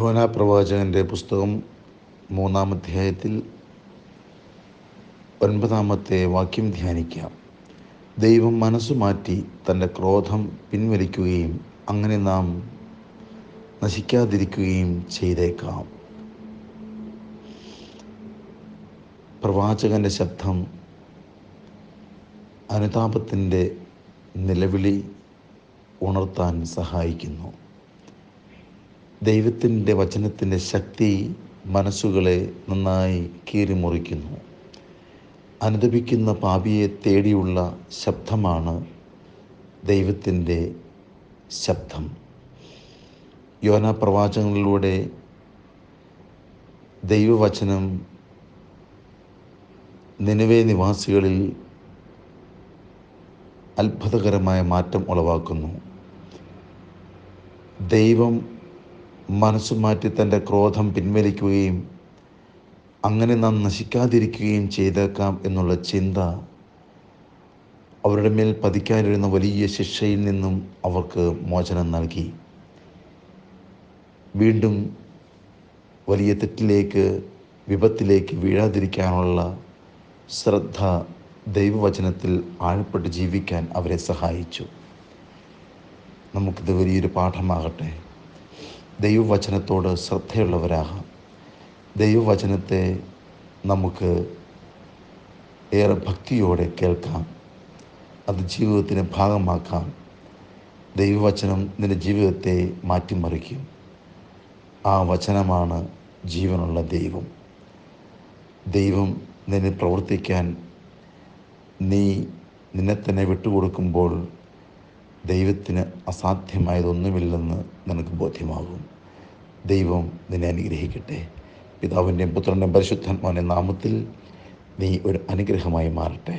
യോന പ്രവാചകന്റെ പുസ്തകം മൂന്നാം അധ്യായത്തിൽ ഒൻപതാമത്തെ വാക്യം ധ്യാനിക്കാം. ദൈവം മനസ്സു മാറ്റി തന്റെ ക്രോധം പിൻവലിക്കുകയും അങ്ങനെ നാം നശിക്കാതിരിക്കുകയും ചെയ്തേക്കാം. പ്രവാചകന്റെ ശബ്ദം അനുതാപത്തിന്റെ നിലവിളി ഉണർത്താൻ സഹായിക്കുന്നു. ദൈവത്തിന്റെ വചനത്തിന്റെ ശക്തി മനസ്സുകളെ നന്നായി കീറിമുറിക്കുന്നു. അനുദപിക്കുന്ന പാപിയെ തേടിയുള്ള ശബ്ദമാണ് ദൈവത്തിന്റെ ശബ്ദം. യോന പ്രവാചകങ്ങളിലൂടെ ദൈവവചനം നിലവേ നിവാസികളിൽ അത്ഭുതകരമായ മാറ്റം ഉളവാക്കുന്നു. ദൈവം മനസ്സു മാറ്റി തന്റെ ക്രോധം പിൻവലിക്കുകയും അങ്ങനെ നാം നശിക്കാതിരിക്കുകയും ചെയ്തേക്കാം എന്നുള്ള ചിന്ത അവരുടെ മേൽ പതിക്കാനിരുന്ന വലിയ ശിക്ഷയിൽ നിന്നും അവർക്ക് മോചനം നൽകി. വീണ്ടും വലിയ തെറ്റിലേക്ക് വിപത്തിലേക്ക് വീഴാതിരിക്കാനുള്ള ശ്രദ്ധ ദൈവവചനത്തിൽ ആഴപ്പെട്ട് ജീവിക്കാൻ അവരെ സഹായിച്ചു. നമുക്കിത് വലിയൊരു പാഠമാകട്ടെ. ദൈവവചനത്തോട് ശ്രദ്ധയുള്ളവരാകാം. ദൈവവചനത്തെ നമുക്ക് ഏറെ ഭക്തിയോടെ കേൾക്കാം. അത് ജീവിതത്തിന് ഭാഗമാക്കാം. ദൈവവചനം നിന്റെ ജീവിതത്തെ മാറ്റിമറിക്കും. ആ വചനമാണ് ജീവനുള്ള ദൈവം. ദൈവം നിന്നെ പ്രവർത്തിക്കാൻ നീ നിന്നെ തന്നെ വിട്ടുകൊടുക്കുമ്പോൾ ദൈവത്തിന് അസാധ്യമായതൊന്നുമില്ലെന്ന് നിനക്ക് ബോധ്യമാകും. ദൈവം നിന്നെ അനുഗ്രഹിക്കട്ടെ. പിതാവിന്റെയും പുത്രന്റെയും പരിശുദ്ധാത്മാവിന്റെ നാമത്തിൽ നീ ഒരു അനുഗ്രഹമായി മാറട്ടെ.